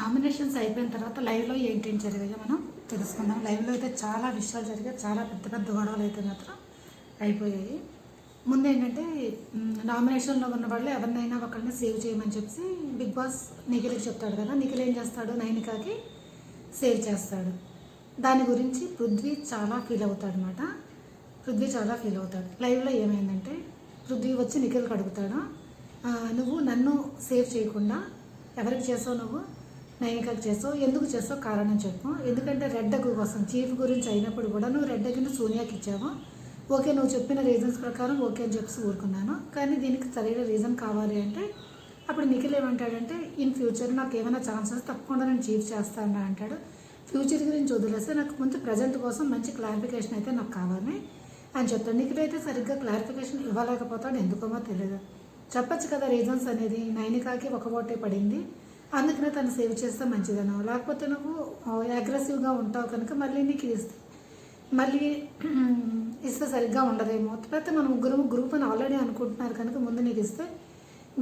Nominations అయిపోయిన తర్వాత లైవ్లో ఏంటేం జరిగాయో మనం తెలుసుకుందాం. లైవ్లో అయితే చాలా విషయాలు జరిగాయి. చాలా పెద్ద పెద్ద గొడవలు అయితే మాత్రం అయిపోయాయి. ముందు ఏంటంటే నామినేషన్లో ఉన్న వాళ్ళు ఎవరినైనా ఒకరిని సేవ్ చేయమని చెప్పి బిగ్ బాస్ నిఖిల్కి చెప్తాడు కదా నిఖిల్ ఏం చేస్తాడు? నైనికాకి సేవ్ చేస్తాడు. దాని గురించి పృథ్వీ చాలా ఫీల్ అవుతాడు అనమాట పృథ్వీ చాలా ఫీల్ అవుతాడు. లైవ్లో ఏమైందంటే పృథ్వీ వచ్చి నిఖిల్కి అడుగుతాడు నువ్వు నన్ను సేవ్ చేయకుండా ఎవరికి చేసావు నువ్వు? నైనికాకి చేస్తావు ఎందుకు చేస్తావు కారణం చెప్పు. ఎందుకంటే రెడ్ కోసం చీఫ్ గురించి అయినప్పుడు కూడా నువ్వు రెడ్డకిని సోనియాకి ఇచ్చావు? ఓకే నువ్వు చెప్పిన రీజన్స్ ప్రకారం ఓకే అని చెప్పి ఊరుకున్నాను. కానీ దీనికి సరైన రీజన్ కావాలి అంటే అప్పుడు నిఖిల్ ఏమంటాడంటే ఇన్ ఫ్యూచర్ నాకు ఏమైనా ఛాన్సెస్ తప్పకుండా నేను చీఫ్ చేస్తాను అంటాడు. ఫ్యూచర్ గురించి వదిలేస్తే నాకు ముందు ప్రజెంట్ కోసం మంచి క్లారిఫికేషన్ అయితే నాకు కావాలి అని చెప్తాడు. నిఖిల్ అయితే సరిగ్గా క్లారిఫికేషన్ ఇవ్వలేకపోతాడు. ఎందుకోమో తెలియదు చెప్పచ్చు కదా రీజన్స్ అనేది. నైనికాకి ఒక ఓటే పడింది. అందుకనే తను సేవ్ చేస్తే మంచిదను లేకపోతే నువ్వు అగ్రెసివ్గా ఉంటావు కనుక మళ్ళీ నీకు ఇస్తే మళ్ళీ ఇస్తే సరిగ్గా ఉండదేమో. లేకపోతే మనం ముగ్గురు గ్రూప్ అని ఆల్రెడీ అనుకుంటున్నారు కనుక ముందు నీకు ఇస్తే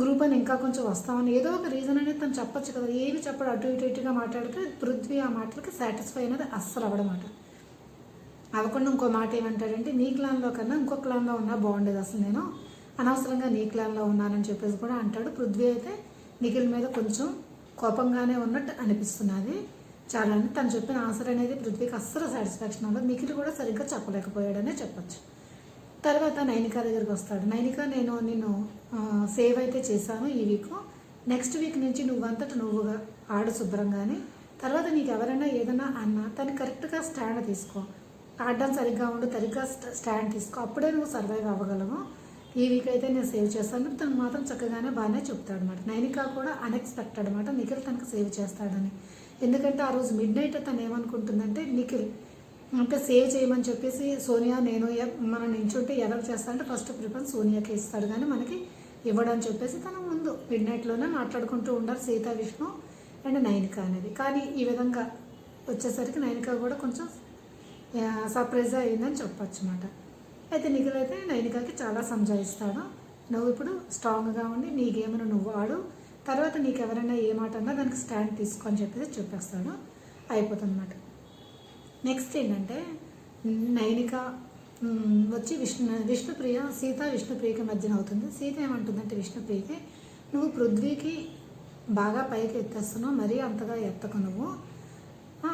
గ్రూప్ అని ఇంకా కొంచెం వస్తామని ఏదో ఒక రీజన్ అనేది తను చెప్పొచ్చు కదా. ఏమి చెప్పడు అటు ఇటు ఇటుగా మాట్లాడితే పృథ్వీ ఆ మాటలకి సాటిస్ఫై అనేది అస్సలు అవ్వడమాట. అవ్వకుండా ఇంకో మాట ఏమంటాడంటే నీ క్లాన్లో కన్నా ఇంకో క్లాన్లో ఉన్నా బాగుండేది అసలు నేను. అనవసరంగా నీ క్లాన్లో ఉన్నానని చెప్పేసి కూడా అంటాడు పృథ్వీ అయితే నిఖిల్ మీద కొంచెం కోపంగానే ఉన్నట్టు అనిపిస్తున్నది. చాలా అంటే తను చెప్పిన ఆన్సర్ అనేది పృథ్వీకి అస్సలు సాటిస్ఫాక్షన్ అవ్వదు. మిగిలి కూడా సరిగ్గా చెప్పలేకపోయాడనే చెప్పొచ్చు. తర్వాత నైనిక దగ్గరికి వస్తాడు. నైనిక నేను నిన్ను సేవ్ అయితే చేశాను ఈ వీక్. నెక్స్ట్ వీక్ నుంచి నువ్వంతట నువ్వుగా ఆడు శుభ్రంగానే. తర్వాత నీకు ఎవరైనా ఏదైనా అన్నా తను కరెక్ట్గా స్టాండ్ తీసుకో. ఆడడం సరిగ్గా ఉండు సరిగ్గా స్టాండ్ తీసుకో. అప్పుడే నువ్వు సర్వైవ్ అవ్వగలవు. ఈ వీక్ అయితే నేను సేవ్ చేస్తాను. తను మాత్రం చక్కగానే బాగానే చెప్తాడు అనమాట నైనికా కూడా అన్ఎక్స్పెక్టెడ్ అనమాట నిఖిల్ తనకు సేవ్ చేస్తాడని. ఎందుకంటే ఆ రోజు మిడ్ నైట్ తను ఏమనుకుంటుందంటే నిఖిల్ అంటే సేవ్ చేయమని చెప్పేసి సోనియా నేను ఎ- మనం నించుంటే ఎవరు చేస్తాడంటే ఫస్ట్ ప్రిఫరెన్స్ సోనియాకి ఇస్తాడు. కానీ మనకి ఇవ్వడని చెప్పేసి తను ముందు మిడ్ నైట్లోనే మాట్లాడుకుంటూ ఉండాలి సీత విష్ణు అండ్ నైనిక అనేది. కానీ ఈ విధంగా వచ్చేసరికి నైనిక కూడా కొంచెం సర్ప్రైజ్ అయిందని చెప్పచ్చు అనమాట అయితే నిఖిలైతే నైనికాకి చాలా సంజాయిస్తాడు నువ్వు ఇప్పుడు స్ట్రాంగ్గా ఉండి నీ గేమ్ను నువ్వు ఆడు. తర్వాత నీకు ఎవరైనా ఏ మాట అన్నా దానికి స్టాండ్ తీసుకో అని చెప్పేసి చెప్పేస్తాడు అయిపోతుందన్నమాట. నెక్స్ట్ ఏంటంటే నైనిక వచ్చి విష్ణు విష్ణుప్రియ సీత విష్ణుప్రియకి మధ్యన అవుతుంది. సీత ఏమంటుందంటే విష్ణుప్రియకి నువ్వు పృథ్వీకి బాగా పైకి ఎత్తేస్తున్నావు మరీ అంతగా ఎత్తకు నువ్వు.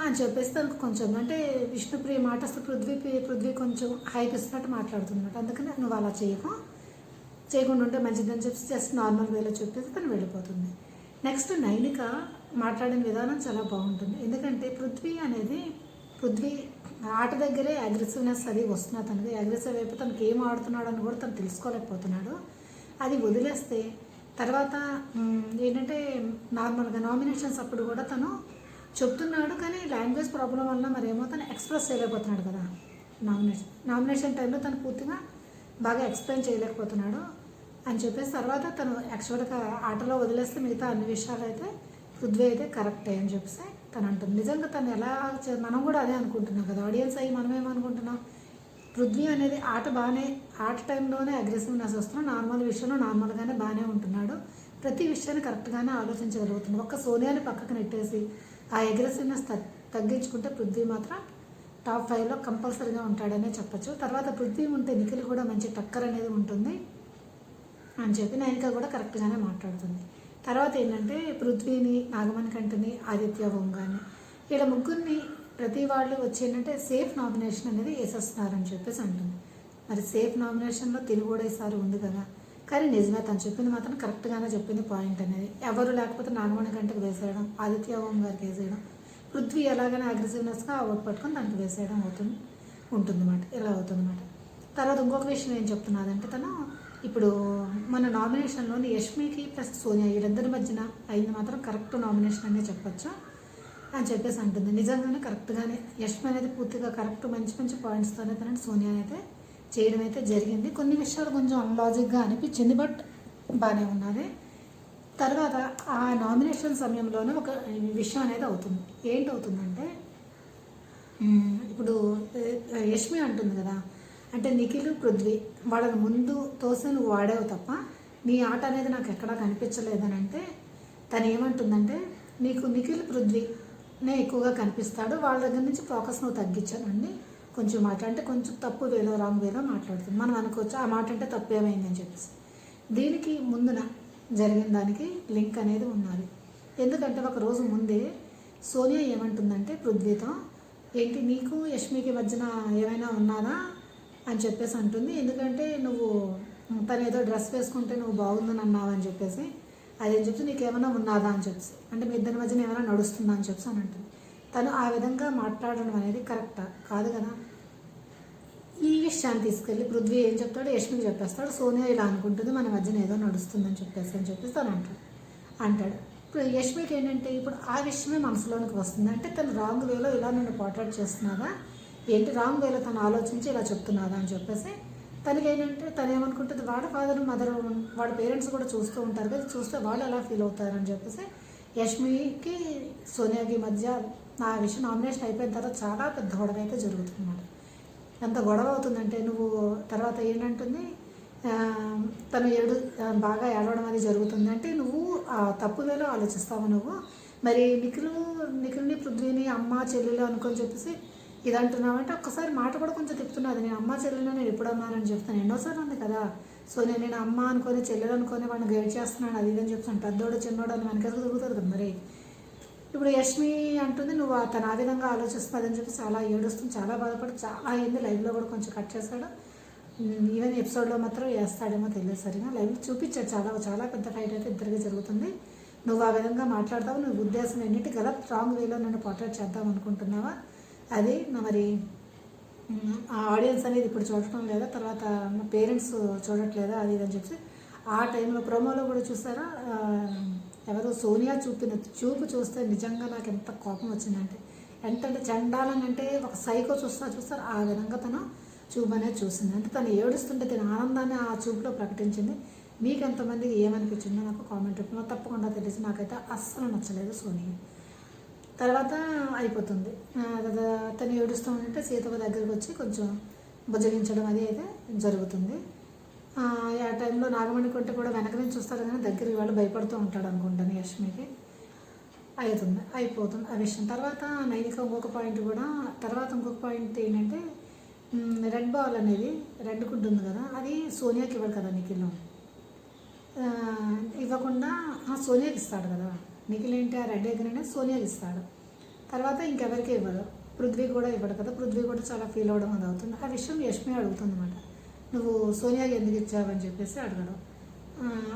అని చెప్పేసి తనకు కొంచెం. అంటే విష్ణుప్రియ మాట అసలు పృథ్వీ పృథ్వీ కొంచెం హైప్ ఇస్తున్నట్టు మాట్లాడుతున్నట్టు అందుకని నువ్వు అలా చేయకు. చేయకుండా ఉంటే మంచిదని చెప్పి జస్ట్ నార్మల్ వేలో చెప్పేసి తను వెళ్ళిపోతుంది. నెక్స్ట్ నైనిక మాట్లాడిన విధానం చాలా బాగుంటుంది. ఎందుకంటే పృథ్వీ అనేది పృథ్వీ ఆట దగ్గరే అగ్రెసివ్నెస్ అది వస్తున్నా తనకి అగ్రెసివ్ అయిపోయి తనకి ఏం ఆడుతున్నాడు అని కూడా తను తెలుసుకోలేకపోతున్నాడు. అది వదిలేస్తే తర్వాత ఏంటంటే నార్మల్గా నామినేషన్స్ అప్పుడు కూడా తను చెప్తున్నాడు కానీ లాంగ్వేజ్ ప్రాబ్లం వల్ల మరేమో తను ఎక్స్ప్రెస్ చేయలేకపోతున్నాడు కదా. నామినేషన్ నామినేషన్ టైంలో తను పూర్తిగా బాగా ఎక్స్ప్లెయిన్ చేయలేకపోతున్నాడు అని చెప్పేసి తర్వాత తను యాక్చువల్గా ఆటలో వదిలేస్తే మిగతా అన్ని విషయాలు అయితే పృథ్వీ అయితే కరెక్టే అని చెప్పేసి తను అంటుంది. నిజంగా తను ఎలా మనం కూడా అదే అనుకుంటున్నాం కదా. ఆడియన్స్ అయ్యి మనం ఏమనుకుంటున్నాం? పృథ్వీ అనేది ఆట బాగానే ఆట టైంలోనే అగ్రెసివ్నెస్ వస్తున్నాం నార్మల్ విషయంలో నార్మల్గానే బాగానే ఉంటున్నాడు. ప్రతి విషయాన్ని కరెక్ట్గానే ఆలోచించగలుగుతున్నాడు. ఒక్క సోనియాని పక్కకు నెట్టేసి ఆ అగ్రెసివ్నెస్ తగ్గించుకుంటే పృథ్వీ మాత్రం టాప్ ఫైవ్లో కంపల్సరీగా ఉంటాడనే చెప్పొచ్చు. తర్వాత పృథ్వీ ఉంటే నిఖిల్ కూడా మంచి టక్కర్ అనేది ఉంటుంది అని చెప్పి నైనిక కూడా కరెక్ట్గానే మాట్లాడుతుంది. తర్వాత ఏంటంటే పృథ్వీని నాగమణి కంటిని ఆదిత్య వంగాని ఇలా ముగ్గురిని ప్రతి వాళ్ళు వచ్చి ఏంటంటే సేఫ్ నామినేషన్ అనేది వేసేస్తున్నారని చెప్పేసి అంటుంది. మరి సేఫ్ నామినేషన్లో తెలుగు కూడా ఈసారి ఉంది కదా కానీ నిజమే తను చెప్పింది మాత్రం కరెక్ట్గానే చెప్పింది పాయింట్ అనేది. ఎవరు లేకపోతే నాగమణి గంటకు వేసేయడం ఆదిత్య ఓం గారికి వేసేయడం పృథ్వీ ఎలాగైనా అగ్రెసివ్నెస్గా ఓట్ పట్టుకొని దానికి వేసేయడం అవుతుంది ఉంటుందన్నమాట. ఇలా అవుతుందన్నమాట. తర్వాత ఇంకొక విషయం ఏం చెప్తున్నాదంటే తను ఇప్పుడు మన నామినేషన్లోని యష్మికి ప్లస్ సోనియా వీళ్ళిద్దరి మధ్యన అయింది మాత్రం కరెక్ట్ నామినేషన్ అనే చెప్పొచ్చు అని చెప్పేసి అంటుంది. నిజంగానే కరెక్ట్గానే యష్మి అనేది పూర్తిగా కరెక్ట్ మంచి మంచి పాయింట్స్తోనే తనని సోనియా అయితే చేయడం అయితే జరిగింది. కొన్ని విషయాలు కొంచెం అన్లాజిక్గా అనిపించింది బట్ బాగానే ఉన్నది తర్వాత ఆ నామినేషన్ సమయంలోనే ఒక విషయం అనేది అవుతుంది. ఏంటి అవుతుందంటే ఇప్పుడు యష్మి అంటుంది కదా అంటే నిఖిల్ పృథ్వీ వాళ్ళని ముందు తోసే నువ్వు వాడావు తప్ప నీ ఆట అనేది నాకు ఎక్కడా కనిపించలేదని అంటే తను ఏమంటుందంటే నీకు నిఖిల్ పృథ్వీనే ఎక్కువగా కనిపిస్తాడు వాళ్ళ దగ్గర నుంచి ఫోకస్ నువ్వు తగ్గించానండి కొంచెం మాట అంటే కొంచెం తప్పు వేలో రాంగ్ వేలో మాట్లాడుతుంది. మనం అనుకోవచ్చు ఆ మాట అంటే తప్పు ఏమైందని చెప్పేసి. దీనికి ముందున జరిగిన దానికి లింక్ అనేది ఉన్నది. ఎందుకంటే ఒక రోజు ముందే సోనియా ఏమంటుందంటే పృథ్వీతో ఏంటి నీకు యష్మికి మధ్యన ఏమైనా ఉన్నదా? అని చెప్పేసి అంటుంది. ఎందుకంటే నువ్వు తను ఏదో డ్రెస్ వేసుకుంటే నువ్వు బాగుందని అన్నావు అని చెప్పేసి. అదేం చెప్తే నీకు ఏమైనా ఉన్నదా? అని చెప్పేసి. అంటే మీ ఇద్దరి మధ్యన ఏమైనా నడుస్తుందా అని చెప్పేసి అని అంటుంది. తను ఆ విధంగా మాట్లాడడం అనేది కరెక్టా? కాదు కదా. ఈ విషయాన్ని తీసుకెళ్ళి పృథ్వీ ఏం చెప్తాడు? యష్మికి చెప్పేస్తాడు. సోనియా ఇలా అనుకుంటుంది మన మధ్యన ఏదో నడుస్తుందని చెప్పేసి అని చెప్పేసి తను అంటాడు. అంటాడు. ఇప్పుడు యష్మికి ఏంటంటే ఇప్పుడు ఆ విషయమే మనసులోనికి వస్తుంది. అంటే తను రాంగ్ వేలో ఇలా నన్ను పోర్ట్రేట్ చేస్తున్నాదా? ఏంటి రాంగ్ వేలో తను ఆలోచించి ఇలా చెప్తున్నాదా అని చెప్పేసి తనకి ఏంటంటే తను ఏమనుకుంటుంది వాడ ఫాదర్ మదర్ వాడి పేరెంట్స్ కూడా చూస్తూ ఉంటారు కదా చూస్తే వాళ్ళు ఎలా ఫీల్ అవుతారని చెప్పేసి యష్మికి సోనియాకి మధ్య ఆ విషయం నామినేషన్ అయిపోయిన తర్వాత చాలా పెద్ద గొడవ అయితే జరుగుతుందన్నమాట. ఎంత గొడవ అవుతుందంటే నువ్వు తర్వాత ఏంటంటుంది తను ఏడు బాగా ఏడవడం అది జరుగుతుంది అంటే నువ్వు ఆ తప్పు వేలో ఆలోచిస్తావు నువ్వు. మరి నిఖిలు నిఖిల్ని పృథ్వీని అమ్మ చెల్లెలు అనుకొని చెప్పేసి ఇది అంటున్నావంటే ఒక్కసారి మాట కూడా కొంచెం తిప్పుతున్నది నేను అమ్మ చెల్లెలు నేను ఎప్పుడు అన్నానని చెప్తాను. ఎన్నోసార్లు ఉంది కదా. సో నేను నేను అమ్మ అనుకొని చెల్లెలు అనుకొని వాడిని గైడ్ చేస్తున్నాను అది ఇదని అని చెప్తాను పెద్దోడు చిన్నోడు అని వెనకాల దొరుకుతుంది కదా మరి. ఇప్పుడు యష్మి అంటుంది నువ్వు ఆ- తను ఆ విధంగా ఆలోచిస్తున్నదని చెప్పి చాలా ఏడుస్తుంది చాలా బాధపడి చాలా అయింది. లైవ్లో కూడా కొంచెం కట్ చేశాడు. ఈవెన్ ఎపిసోడ్లో మాత్రం వేస్తాడేమో తెలియదు సరిగా. లైవ్ చూపించాడు చాలా చాలా పెద్ద ఫైట్ అయితే ఇద్దరికి జరుగుతుంది. నువ్వు ఆ విధంగా మాట్లాడతావు నువ్వు ఉద్దేశం ఎన్నిటి కదా రాంగ్ వేలో నన్ను పోర్ట్రేట్ చేద్దాం అనుకుంటున్నావా? అది నా మరి ఆ ఆడియన్స్ అనేది ఇప్పుడు చూడటం లేదా తర్వాత మా పేరెంట్స్ చూడట్లేదా? అది ఇది అని చెప్పి ఆ టైంలో ప్రోమోలో కూడా చూసారా? ఎవరో సోనియా చూపిన చూపు చూస్తే నిజంగా నాకు ఎంత కోపం వచ్చిందంటే ఎంతంటే చండాలని అంటే ఒక సైకో చూస్తా చూస్తారు ఆ విధంగా తను చూపు అనేది చూసింది. అంటే తను ఏడుస్తుంటే తన ఆనందాన్ని ఆ చూపులో ప్రకటించింది. మీకు ఎంతమందికి ఏమనిపించిందో నాకు కామెంట్ రూపంలో తప్పకుండా తెలిసి నాకైతే అస్సలు నచ్చలేదు సోనియా. తర్వాత అయిపోతుంది. తర్వాత తను ఏడుస్తూ ఉంటే సీతమ్మ దగ్గరికి వచ్చి కొంచెం బుజ్జగించడం అది అయితే జరుగుతుంది. ఆ, టైంలో నాగమణి కొంటే కూడా వెనక నుంచి చూస్తారు కానీ దగ్గరికి వాళ్ళు భయపడుతూ ఉంటాడు అనుకుంటాను యష్మికి అవుతుంది అయిపోతుంది ఆ విషయం. తర్వాత నైనిక ఇంకొక పాయింట్ కూడా తర్వాత ఇంకొక పాయింట్ ఏంటంటే రెడ్ బాల్ అనేది రెడ్ గుడ్ ఉంది కదా అది సోనియాకి ఇవ్వడు కదా నిఖిల్. ఇవ్వకుండా ఆ, సోనియాకి ఇస్తాడు కదా. నిఖిల్ ఏంటి? ఆ రెడ్ ఎగ్ సోనియాకి ఇస్తాడు. తర్వాత ఇంకెవరికి ఇవ్వదు పృథ్వీ కూడా ఇవ్వడు కదా. పృథ్వీ కూడా చాలా ఫీల్ అవ్వడం అది అవుతుంది. ఆ విషయం యష్మి అడుగుతుంది అనమాట నువ్వు సోనియాకి ఎందుకు ఇచ్చావని చెప్పేసి అడగడం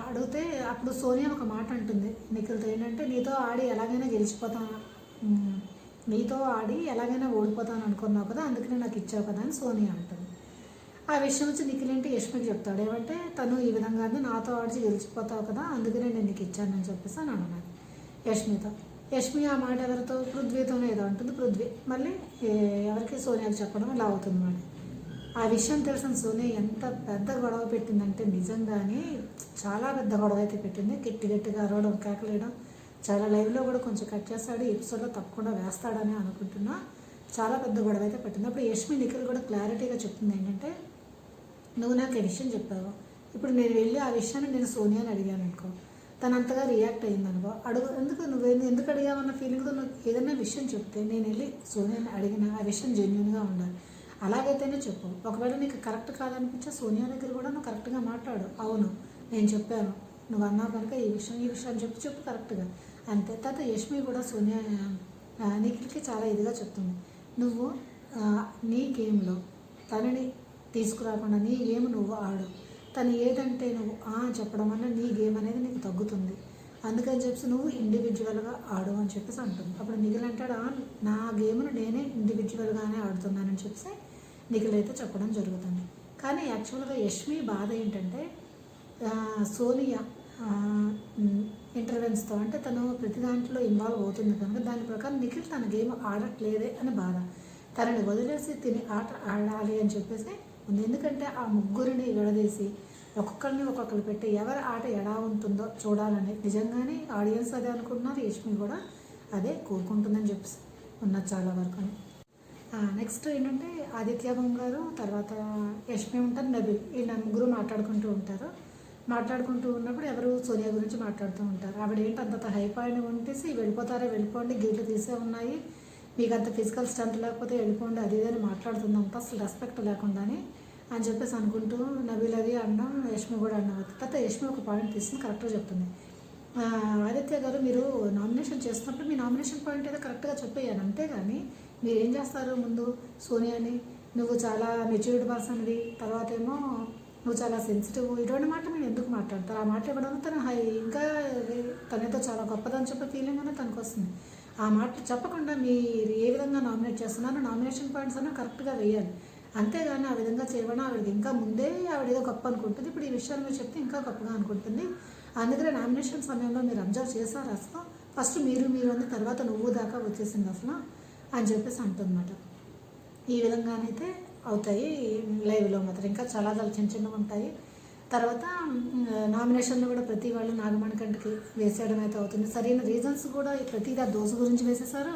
అడిగితే అప్పుడు సోనియా ఒక మాట అంటుంది. నిఖిల్తో ఏంటంటే నీతో ఆడి ఎలాగైనా గెలిచిపోతాను? నీతో ఆడి ఎలాగైనా ఓడిపోతాను అనుకున్నావు కదా అందుకనే నాకు ఇచ్చావు కదా అని సోనియా అంటుంది. ఆ విషయం వచ్చి నిఖిల్ ఏంటి యష్మికి చెప్తాడు. ఏమంటే తను ఈ విధంగానే నాతో ఆడిచి గెలిచిపోతావు కదా అందుకనే నేను నీకు ఇచ్చానని చెప్పేసి అని అన్నాడు యష్మితో. యష్మి ఆ మాట ఎవరితో? పృథ్వీతోనే ఏదో అంటుంది పృథ్వీ. మళ్ళీ ఎవరికి? సోనియాకి చెప్పడం ఇలా అవుతుంది మాట ఆ విషయం తెలిసిన సోనియా ఎంత పెద్ద గొడవ పెట్టిందంటే నిజంగానే చాలా పెద్ద గొడవ అయితే పెట్టింది. గట్టి గట్టిగా అరవడం కేకలేయడం చాలా లైవ్లో కూడా కొంచెం కట్ చేస్తాడు ఎపిసోడ్లో తప్పకుండా వేస్తాడని అనుకుంటున్నా. చాలా పెద్ద గొడవ అయితే పెట్టింది. అప్పుడు యష్మి నిఖిల్ కూడా క్లారిటీగా చెప్తుంది ఏంటంటే నువ్వు నాకు ఈ విషయం చెప్పావు. ఇప్పుడు నేను వెళ్ళి ఆ విషయాన్ని నేను సోనియాని అడిగాను అనుకో. తను అంతగా రియాక్ట్ అయింది అనుకో అడుగు ఎందుకు నువ్వు ఎందుకు అడిగావన్న ఫీలింగ్తో నువ్వు ఏదైనా విషయం చెప్తే నేను వెళ్ళి సోనియాని అడిగిన ఆ విషయం జెన్యున్గా ఉండాలి. అలాగైతేనే చెప్పు. ఒకవేళ నీకు కరెక్ట్ కాదనిపించే సోనియా దగ్గర కూడా నువ్వు కరెక్ట్గా మాట్లాడు. అవును నేను చెప్పాను. నువ్వు అన్నావు కనుక ఈ విషయం ఈ విషయం చెప్పి చెప్పు కరెక్ట్గా. అంతే. తర్వాత యష్మి కూడా సోనియా ఆ, నిఖిల్కి చాలా ఇదిగా చెప్తుంది. నువ్వు నీ గేమ్లో తనని తీసుకురాకుండా నీ గేమ్ నువ్వు ఆడు. తను ఏదంటే నువ్వు ఆ చెప్పడం వల్ల నీ గేమ్ అనేది నీకు తగ్గుతుంది. అందుకని చెప్పి నువ్వు ఇండివిజువల్గా ఆడు అని చెప్పేసి అంటుంది. అప్పుడు నిఖిల్ అంటాడు నా గేమ్ను నేనే ఇండివిజువల్గానే ఆడుతున్నానని చెప్పేసి నిఖిలైతే చెప్పడం జరుగుతుంది. కానీ యాక్చువల్గా యష్మి బాధ ఏంటంటే సోనియా ఇంటర్వెన్స్తో అంటే తను ప్రతి దాంట్లో ఇన్వాల్వ్ అవుతుంది కనుక దాని ప్రకారం నిఖిల్ తన గేమ్ ఆడట్లేదే అని బాధ. తనని వదిలేసి తిని ఆట ఆడాలి అని చెప్పేసి ఉంది. ఎందుకంటే ఆ ముగ్గురిని విడదీసి ఒక్కొక్కరిని ఒక్కొక్కరు పెట్టి ఎవరి ఆట ఎలా ఉంటుందో చూడాలని నిజంగానే ఆడియన్స్ అదే అనుకుంటున్నారు. యష్మి కూడా అదే కోరుకుంటుందని చెప్పేసి ఉన్న చాలా వరకు అని. నెక్స్ట్ ఏంటంటే ఆదిత్య గారు తర్వాత యష్మి ఉంటారు నబిల్ ఈ ముగ్గురు మాట్లాడుకుంటూ ఉంటారు. మాట్లాడుకుంటూ ఉన్నప్పుడు ఎవరు సోనియా గురించి మాట్లాడుతూ ఉంటారు. ఆవిడ ఏంటి అంత హైప్ అయిన ఉంటేసి వెళ్ళిపోతారా వెళ్ళిపోండి గిట్లు తీసే ఉన్నాయి. మీకు అంత ఫిజికల్ స్ట్రెంత్ లేకపోతే వెళ్ళిపోండి అది ఇది అని అంత అసలు రెస్పెక్ట్ లేకుండానే అని చెప్పేసి అనుకుంటూ నబీల్ అది అనడం యష్మి కూడా అన్నం తర్వాత యష్మి ఒక పాయింట్ తీసుకుని కరెక్ట్గా చెప్తుంది. ఆదిత్య గారు మీరు నామినేషన్ చేస్తున్నప్పుడు మీ నామినేషన్ పాయింట్ ఏదో కరెక్ట్గా చెప్పేయాను అంతేగాని మీరేం చేస్తారు ముందు? సోనియాని. నువ్వు చాలా మెచ్యూర్డ్ పర్సన్వి తర్వాత ఏమో నువ్వు చాలా సెన్సిటివ్ ఇటువంటి మాట నేను ఎందుకు మాట్లాడతాను ఆ మాట ఇవ్వడం తను హై ఇంకా తనతో చాలా గొప్పదని చెప్పే ఫీలింగ్ అనేది తనకు వస్తుంది. ఆ మాట చెప్పకుండా మీరు ఏ విధంగా నామినేట్ చేస్తున్నారో నామినేషన్ పాయింట్స్ అన్న కరెక్ట్గా వేయాలి. అంతేగాని ఆ విధంగా చేయడం ఆవిడకి ఇంకా ముందే ఆవిడ ఏదో గొప్ప అనుకుంటుంది. ఇప్పుడు ఈ విషయాలు మీరు చెప్తే ఇంకా గొప్పగా అనుకుంటుంది. అందుకనే నామినేషన్ సమయంలో మీరు అబ్జర్వ్ చేశారు అసలు? ఫస్ట్ మీరు మీరు అన్న తర్వాత నువ్వు దాకా వచ్చేసింది అసలు? అని చెప్పేసి అంటుందన్నమాట. ఈ విధంగానైతే అవుతాయి లైవ్లో మాత్రం. ఇంకా చాలా చాలా చిన్న చిన్నవి ఉంటాయి. తర్వాత నామినేషన్లో కూడా ప్రతి వాళ్ళు నాగమణికంటకి వేసేయడం అయితే అవుతుంది. సరైన రీజన్స్ కూడా ప్రతిదీ ఆ దోశ గురించి వేసేసారు.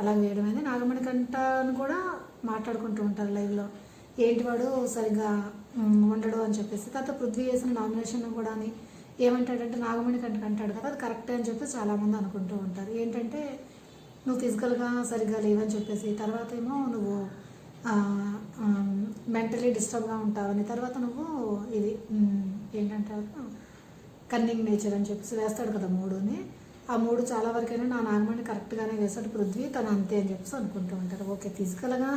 అలా వేయడం అయితే నాగమణికంటను కూడా మాట్లాడుకుంటూ ఉంటారు లైవ్లో. ఏంటి వాడు సరిగ్గా ఉండడు అని చెప్పేసి. తర్వాత పృథ్వీ వేసిన నామినేషన్ కూడా అని ఏమంటాడంటే నాగమణికంటకు అంటాడు కదా అది కరెక్టే అని చెప్పి చాలామంది అనుకుంటూ ఉంటారు. ఏంటంటే నువ్వు ఫిజికల్గా సరిగ్గా లేవని చెప్పేసి తర్వాత ఏమో నువ్వు మెంటలీ డిస్టర్బ్గా ఉంటావని తర్వాత నువ్వు ఇది ఏంటంటారు? కన్నింగ్ నేచర్ అని చెప్పేసి వేస్తాడు కదా మూడుని. ఆ మూడు చాలా వరకైనా నా నాగమణి కరెక్ట్గానే వేస్తాడు పృథ్వీ తను అంతే అని చెప్పేసి అనుకుంటూ ఉంటారు ఓకే ఫిజికల్గా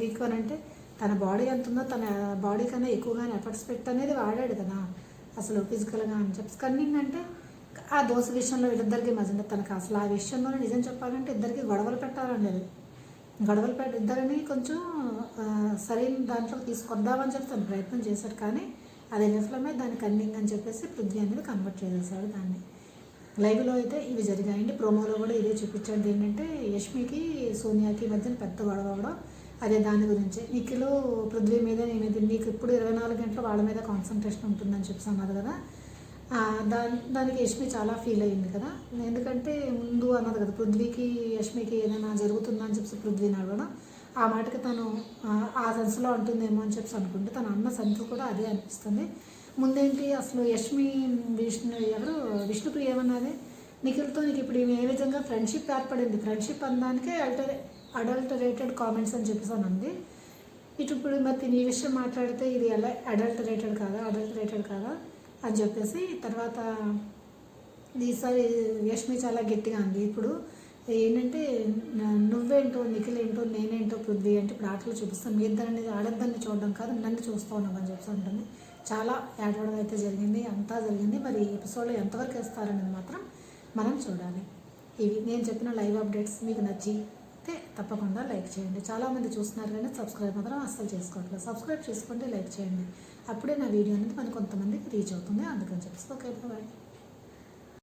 వీక్ అని అంటే తన బాడీ ఎంత ఉందో తన బాడీ కన్నా ఎక్కువగానే ఎఫర్ట్స్ పెట్టనేది వాడాడు కదా అసలు ఫిజికల్గా అని చెప్పేసి. కన్నింగ్ అంటే ఆ దోశ విషయంలో వీళ్ళిద్దరికి మధ్య తనకు అసలు ఆ విషయంలో నిజం చెప్పాలంటే ఇద్దరికి గొడవలు పెట్టాలనేది. గొడవలు పెట్టి ఇద్దరిని కొంచెం సరైన దాంట్లో తీసుకొద్దామని చెప్పి తను ప్రయత్నం చేశాడు కానీ అది విఫలమే దాన్ని కన్నింగ్ అని చెప్పేసి పృథ్వీ అనేది కన్వర్ట్ చేసేసాడు దాన్ని. లైవ్లో అయితే ఇవి జరిగాయండి. ప్రోమోలో కూడా ఇదే చూపించాడు. ఏంటంటే యష్మికి సోనియాకి మధ్యన పెద్ద గొడవ అవడం అదే దాని గురించి. నిఖిలు పృథ్వీ మీద నేను నీకు ఇప్పుడు ఇరవై నాలుగు గంటలు వాళ్ళ మీద కాన్సన్ట్రేషన్ ఉంటుందని చెప్పి అన్నారు కదా. దాని దానికి యష్మి చాలా ఫీల్ అయ్యింది కదా? ఎందుకంటే ముందు అన్నది కదా పృథ్వీకి యష్మికి ఏదైనా జరుగుతుందని చెప్పి పృథ్వీని అడగడం. ఆ మాటకి తను ఆ, సెన్స్లో ఉంటుందేమో అని చెప్పి అనుకుంటే తను అన్న సెన్స్ కూడా అదే అనిపిస్తుంది. ముందేంటి అసలు యష్మి విష్ణు ఎవరు? విష్ణుప్రియ ఏమన్నది? నిఖిల్తో నీకు ఇప్పుడు ఏ విధంగా ఫ్రెండ్షిప్ ఏర్పడింది? ఫ్రెండ్షిప్ అనడానికే అల్టరే అడల్టరేటెడ్ కామెంట్స్ అని చెప్పేసి అని అంది. ఇటు ఇప్పుడు మరి తిని ఈ విషయం మాట్లాడితే ఇది ఎలా అడల్టరేటెడ్ కాదా? అడల్టరేటెడ్ కాదా? అని చెప్పేసి తర్వాత ఈసారి యష్మి చాలా గట్టిగా అంది. ఇప్పుడు ఏంటంటే నువ్వేంటో నిఖిలేంటో నేనేంటో పృథ్వీ అంటే ఇప్పుడు ఆటలు చూపిస్తాను మీ ఇద్దరిని ఆడద్దని చూడడం కాదు నన్ను చూస్తూ ఉన్నామని చెప్పి ఉంటుంది చాలా ఏడవడం అయితే జరిగింది అంతా జరిగింది. మరి ఎపిసోడ్లో ఎంతవరకు ఇస్తారనేది మాత్రం మనం చూడాలి. ఇవి నేను చెప్పిన లైవ్ అప్డేట్స్ మీకు నచ్చితే తప్పకుండా లైక్ చేయండి. చాలామంది చూస్తున్నారు కానీ సబ్స్క్రైబ్ మాత్రం అస్సలు చేసుకోవట్లేదు. సబ్స్క్రైబ్ చేసుకోండి లైక్ చేయండి. అప్పుడే నా వీడియో అనేది మన కొంతమందికి రీచ్ అవుతుంది. అందుకని చెప్పేసి ఓకే బాయ్